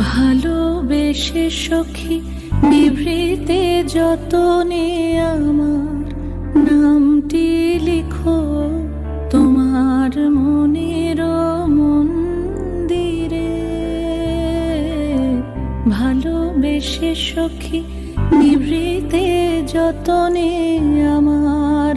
ভালোবেসে সখী, বিভৃতে যতনে আমার নামটি লিখো। তোমার মনের মন্দিরে ভালোবেসে সখী নিভৃতে যতনে আমার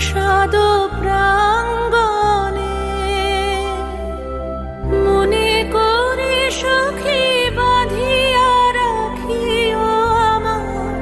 প্রসাদ প্রাঙ্গণে মনে করে সখী বাঁধিয়া রাখিও আমার,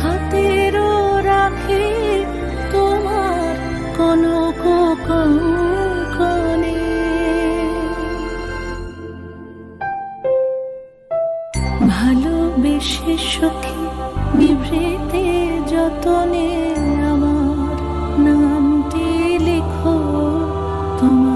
হাতের রাখে তোমার কনক কঙ্কনে। ভালোবেসে সখী বিভৃতে যতনে Toma.